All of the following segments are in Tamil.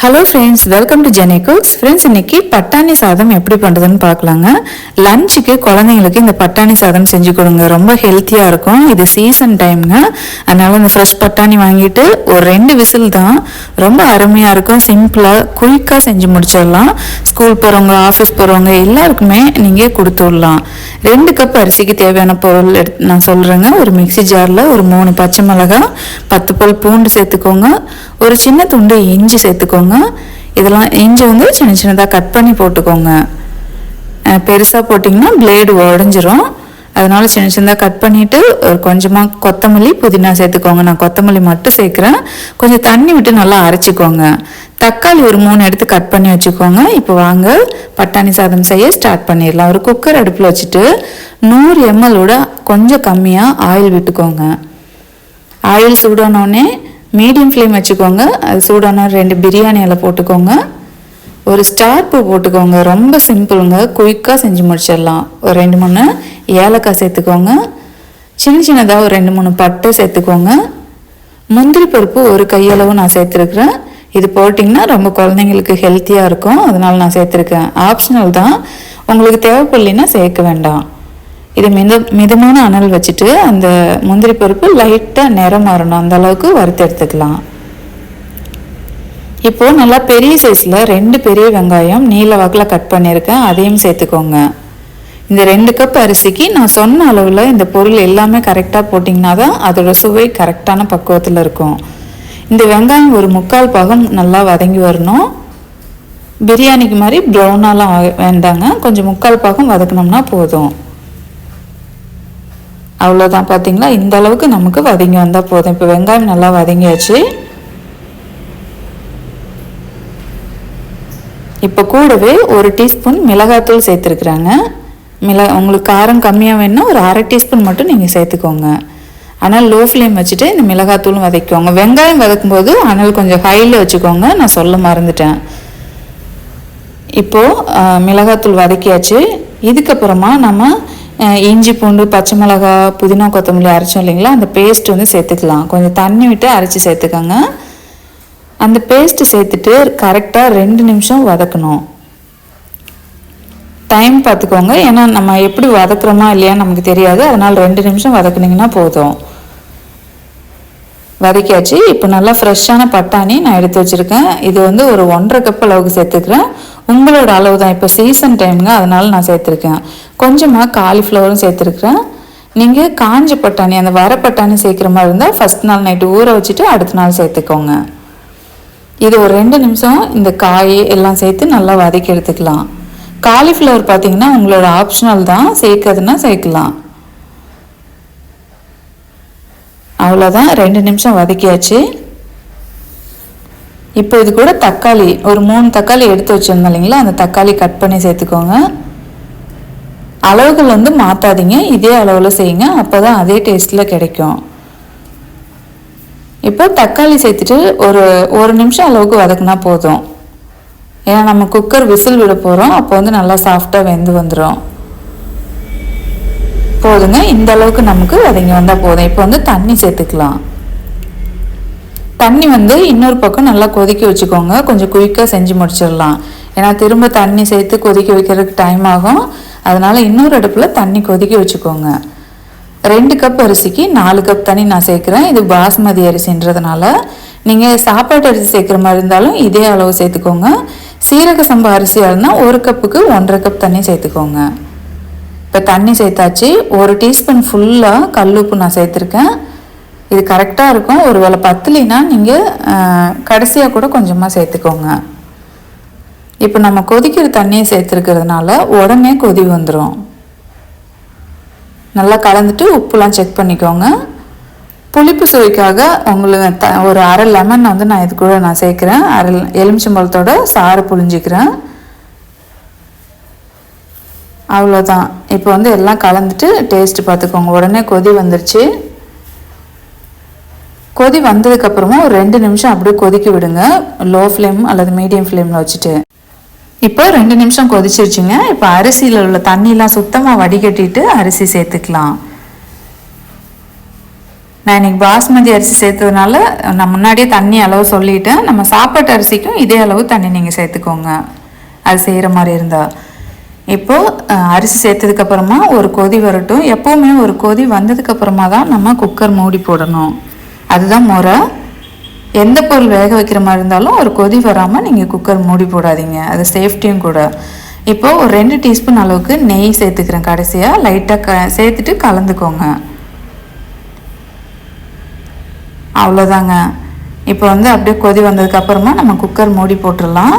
Hello friends welcome to Jeni cooks friends இன்னைக்கு பட்டாணி சாதம் எப்படி பண்ணுறதுன்னு பார்க்கலாங்க. லஞ்சுக்கு குழந்தைங்களுக்கு இந்த பட்டாணி சாதம் செஞ்சு கொடுங்க. ரொம்ப ஹெல்த்தியாக இருக்கும். இது சீசன் டைம்ங்க அதனால் இந்த ஃப்ரெஷ் பட்டாணி வாங்கிட்டு ஒரு ரெண்டு விசில் தான் ரொம்ப அருமையாக இருக்கும். சிம்பிளாக குயிக்காக செஞ்சு முடிச்சிடலாம். ஸ்கூல் போகிறவங்க ஆஃபீஸ் போகிறவங்க எல்லாருக்குமே நீங்கள் கொடுத்து விடலாம். ரெண்டு கப் அரிசிக்கு தேவையான பொருள் எடுத்து நான் சொல்கிறேங்க ஒரு மிக்ஸி ஜாரில் ஒரு மூணு பச்சை மிளகாய் பத்து பல் பூண்டு சேர்த்துக்கோங்க. ஒரு சின்ன துண்டு இஞ்சி சேர்த்துக்கோங்க. இதெல்லாம் இஞ்சி வந்து சின்ன சின்னதாக கட் பண்ணி போட்டுக்கோங்க. பெருசாக போட்டிங்கன்னா பிளேடு உடஞ்சிரும். அதனால் சின்ன சின்னதாக கட் பண்ணிவிட்டு ஒரு கொஞ்சமாக கொத்தமல்லி புதினா சேர்த்துக்கோங்க. நான் கொத்தமல்லி மட்டும் சேர்க்குறேன். கொஞ்சம் தண்ணி விட்டு நல்லா அரைச்சிக்கோங்க. தக்காளி ஒரு மூணு எடுத்து கட் பண்ணி வச்சுக்கோங்க. இப்போ வாங்க பட்டாணி சாதம் செய்ய ஸ்டார்ட் பண்ணிடலாம். ஒரு குக்கர் அடுப்பில் வச்சுட்டு நூறு எம்எல்லோட கொஞ்சம் கம்மியாக ஆயில் விட்டுக்கோங்க. ஆயில் சூடானோடனே மீடியம் ஃப்ளேம் வச்சுக்கோங்க. அது சூடான ரெண்டு பிரியாணி இலை போட்டுக்கோங்க. ஒரு ஸ்டார் பூ போட்டுக்கோங்க. ரொம்ப சிம்பிளுங்க. குயிக்காக செஞ்சு முடிச்சிடலாம். ஒரு ரெண்டு மூணு ஏலக்காய் சேர்த்துக்கோங்க. சின்ன சின்னதாக ஒரு ரெண்டு மூணு பட்டை சேர்த்துக்கோங்க. முந்திரி பருப்பு ஒரு கையளவு நான் சேர்த்துருக்குறேன். இது போட்டிங்கன்னா ரொம்ப குழந்தைங்களுக்கு ஹெல்த்தியாக இருக்கும். அதனால் நான் சேர்த்துருக்கேன். ஆப்ஷனல் தான். உங்களுக்கு தேவைப்படலைன்னா சேர்க்க வேண்டாம். இது மித மிதமான அனல் வச்சுட்டு அந்த முந்திரி பருப்பு லைட்டாக நிறம் மாறணும். அந்த அளவுக்கு வறுத்து எடுத்துக்கலாம். இப்போது நல்லா பெரிய சைஸில் ரெண்டு பெரிய வெங்காயம் நீல வாக்கில் கட் பண்ணியிருக்கேன். அதையும் சேர்த்துக்கோங்க. இந்த ரெண்டு கப் அரிசிக்கு நான் சொன்ன அளவில் இந்த பொருள் எல்லாமே கரெக்டாக போட்டிங்கன்னா தான் அதோட சுவை கரெக்டான பக்குவத்தில் இருக்கும். இந்த வெங்காயம் ஒரு முக்கால் பாகம் நல்லா வதங்கி வரணும். பிரியாணிக்கு மாதிரி ப்ரௌனாலாம் வேண்டாங்க. கொஞ்சம் முக்கால் பாகம் வதக்கினோம்னா போதும். அவ்வளோதான் பார்த்தீங்களா இந்த அளவுக்கு நமக்கு வதங்கி வந்தால் போதும். இப்போ வெங்காயம் நல்லா வதங்கியாச்சு. இப்போ கூடவே ஒரு டீஸ்பூன் மிளகாத்தூள் சேர்த்துருக்குறாங்க. மிள உங்களுக்கு காரம் கம்மியாக வேணும்னா ஒரு அரை டீஸ்பூன் மட்டும் நீங்கள் சேர்த்துக்கோங்க. ஆனால் லோ ஃப்ளேம் வச்சுட்டு இந்த மிளகாத்தூளும் வதக்கிக்கோங்க. வெங்காயம் வதக்கும்போது அனல் கொஞ்சம் ஹையில் வச்சுக்கோங்க. நான் சொல்ல மறந்துட்டேன். இப்போது மிளகாத்தூள் வதக்கியாச்சு. இதுக்கப்புறமா நம்ம இஞ்சி பூண்டு பச்சை மிளகா புதினா கொத்தமல்லி அரைச்சோம் இல்லைங்களா? அந்த பேஸ்ட் வந்து சேர்த்துக்கலாம். கொஞ்சம் தண்ணி விட்டு அரைச்சி சேர்த்துக்கோங்க. அந்த பேஸ்ட்டு சேர்த்துட்டு கரெக்டாக ரெண்டு நிமிஷம் வதக்கணும். டைம் பார்த்துக்கோங்க. ஏன்னா நம்ம எப்படி வதக்குறோமா இல்லையான்னு நமக்கு தெரியாது. அதனால் ரெண்டு நிமிஷம் வதக்குனிங்கன்னா போதும். வதக்கியாச்சு. இப்போ நல்லா ஃப்ரெஷ்ஷான பட்டாணி நான் எடுத்து வச்சுருக்கேன். இது வந்து ஒரு ஒன்றரை கப் அளவுக்கு சேர்த்துக்கிறேன். உங்களோட அளவு தான். இப்போ சீசன் டைமுங்க அதனால நான் சேர்த்துருக்கேன். கொஞ்சமாக காலிஃப்ளவரும் சேர்த்துருக்குறேன். நீங்கள் காஞ்ச பட்டாணி அந்த வர பட்டாணி சேர்க்குற மாதிரி இருந்தால் ஃபஸ்ட் நாள் நைட்டு ஊற வச்சுட்டு அடுத்த நாள் சேர்த்துக்கோங்க. இது ஒரு ரெண்டு நிமிஷம் இந்த காய் எல்லாம் சேர்த்து நல்லா வதக்கி எடுத்துக்கலாம். காலிஃப்ளவர் பார்த்தீங்கன்னா உங்களோட ஆப்ஷனல் தான். சேர்க்கறதுன்னா சேர்க்கலாம். அவ்வளோதான் ரெண்டு நிமிஷம் வதக்கியாச்சு. இப்போ இது கூட தக்காளி ஒரு மூணு தக்காளி எடுத்து வச்சுருந்தோம் இல்லைங்களா? அந்த தக்காளி கட் பண்ணி சேர்த்துக்கோங்க. அளவுகள் வந்து மாற்றாதீங்க இதே அளவில் செய்யுங்க. அப்போ தான் அதே டேஸ்ட்டில் கிடைக்கும். இப்போ தக்காளி சேர்த்துட்டு ஒரு ஒரு நிமிஷம் அளவுக்கு வதக்குனா போதும். ஏன்னா நம்ம குக்கர் விசில் விட போகிறோம் அப்போ வந்து நல்லா சாஃப்டாக வெந்து வந்துடும் போதுங்க. இந்த அளவுக்கு நமக்கு வதங்கி வந்தால் போதும். இப்போ வந்து தண்ணி சேர்த்துக்கலாம். தண்ணி வந்து இன்னொரு பக்கம் நல்லா கொதிக்க வச்சுக்கோங்க. கொஞ்சம் குயிக்காக செஞ்சு முடிச்சிடலாம். ஏன்னா திரும்ப தண்ணி சேர்த்து கொதிக்க வைக்கிறதுக்கு டைம் ஆகும். அதனால் இன்னொரு அடுப்பில் தண்ணி கொதிக்க வச்சுக்கோங்க. ரெண்டு கப் அரிசிக்கு நாலு கப் தண்ணி நான் சேர்க்குறேன். இது பாஸ்மதி அரிசின்றதுனால. நீங்கள் சாப்பாட்டு அரிசி சேர்க்குற மாதிரி இருந்தாலும் இதே அளவு சேர்த்துக்கோங்க. சீரக சம்பா அரிசியாக இருந்தால் ஒரு கப்புக்கு ஒன்றரை கப் தண்ணி சேர்த்துக்கோங்க. இப்போ தண்ணி சேர்த்தாச்சு. ஒரு டீஸ்பூன் ஃபுல்லாக கல்லுப்பு நான் சேர்த்துருக்கேன். இது கரெக்டாக இருக்கும். ஒரு வேளை பத்தலினா நீங்கள் கடைசியாக கூட கொஞ்சமாக சேர்த்துக்கோங்க. இப்போ நம்ம கொதிக்கிற தண்ணியை சேர்த்துருக்கிறதுனால உடனே கொதி வந்துடும் நல்லா கலந்துட்டு உப்புலாம் செக் பண்ணிக்கோங்க. புளிப்பு சுவைக்காக உங்களுக்கு த ஒரு அரை லெமன் வந்து நான் இது கூட நான் சேர்க்குறேன். அரை எலுமிச்சம்பழத்தோட சாறு புழிஞ்சிக்கிறேன். அவ்வளோதான். இப்போ வந்து எல்லாம் கலந்துட்டு டேஸ்ட்டு பார்த்துக்கோங்க. உடனே கொதி வந்துருச்சு. கொதி வந்ததுக்கப்புறமா ஒரு ரெண்டு நிமிஷம் அப்படியே கொதிக்க விடுங்க. லோ ஃப்ளேம் அல்லது மீடியம் ஃப்ளேமில் வச்சுட்டு. இப்போ ரெண்டு நிமிஷம் கொதிச்சிருச்சுங்க. இப்போ அரிசியில் உள்ள தண்ணியெலாம் சுத்தமாக வடிகட்டிட்டு அரிசி சேர்த்துக்கலாம். நான் இன்னைக்கு பாஸ்மதி அரிசி சேர்த்ததுனால நான் முன்னாடியே தண்ணி அளவு சொல்லிட்டேன். நம்ம சாப்பாட்டு அரிசிக்கும் இதே அளவு தண்ணி நீங்கள் சேர்த்துக்கோங்க. அது செய்கிற மாதிரி இருந்தால் இப்போது அரிசி சேர்த்ததுக்கப்புறமா ஒரு கொதி வரட்டும். எப்போவுமே ஒரு கொதி வந்ததுக்கப்புறமா தான் நம்ம குக்கர் மூடி போடணும். அதுதான் முறை. எந்த பொருள் வேக வைக்கிற மாதிரி இருந்தாலும் ஒரு கொதி வராமல் நீங்கள் குக்கர் மூடி போடாதீங்க. அது சேஃப்டியும் கூட. இப்போ ஒரு ரெண்டு டீஸ்பூன் அளவுக்கு நெய் சேர்த்துக்கிறேன் கடைசியாக லைட்டாக க சேர்த்துட்டு கலந்துக்கோங்க. அவ்வளோதாங்க. இப்போ வந்து அப்படியே கொதி வந்ததுக்கு அப்புறமா நம்ம குக்கர் மூடி போட்டுடலாம்.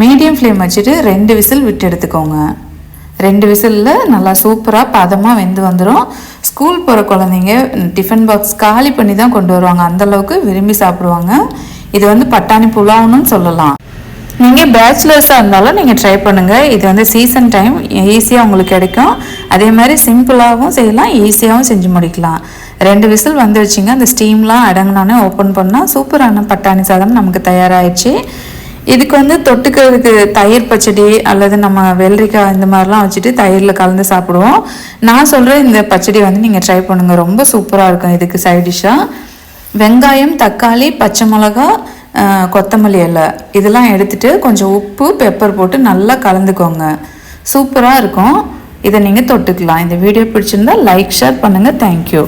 மீடியம் ஃப்ளேம் வச்சுட்டு ரெண்டு விசில் விட்டு எடுத்துக்கோங்க. ரெண்டு விசிலில் நல்லா சூப்பராக பதமாக வெந்து வந்துடும் ஸ்கூல் போகிற குழந்தைங்க டிஃபன் பாக்ஸ் காலி பண்ணி தான் கொண்டு வருவாங்க. அந்தளவுக்கு விரும்பி சாப்பிடுவாங்க. இது வந்து பட்டாணி புலாவுன்னு சொல்லலாம். நீங்கள் பேச்சுலர்ஸாக இருந்தாலும் நீங்கள் ட்ரை பண்ணுங்கள் இது வந்து சீசன் டைம் ஈஸியாக உங்களுக்கு கிடைக்கும். அதே மாதிரி சிம்பிளாகவும் செய்யலாம் ஈஸியாகவும் செஞ்சு முடிக்கலாம். ரெண்டு விசில் வந்துருச்சுங்க அந்த ஸ்டீம்லாம் அடங்கினோடனே ஓப்பன் பண்ணால் சூப்பரான பட்டாணி சாதம் நமக்கு தயாராகிடுச்சு இதுக்கு வந்து தொட்டுக்கிறதுக்கு தயிர் பச்சடி அல்லது நம்ம வெள்ளரிக்காய் இந்த மாதிரிலாம் வச்சுட்டு தயிரில் கலந்து சாப்பிடுவோம். நான் சொல்கிற இந்த பச்சடி வந்து நீங்கள் ட்ரை பண்ணுங்கள் ரொம்ப சூப்பராக இருக்கும் இதுக்கு சைட் டிஷ்ஷாக வெங்காயம் தக்காளி பச்சை மிளகா கொத்தமல்லி இலை. இதெல்லாம் எடுத்துகிட்டு கொஞ்சம் உப்பு பெப்பர் போட்டு நல்லா கலந்துக்கோங்க. சூப்பராக இருக்கும். இதை நீங்கள் தொட்டுக்கலாம். இந்த வீடியோ பிடிச்சிருந்தா லைக் ஷேர் பண்ணுங்கள் தேங்க்யூ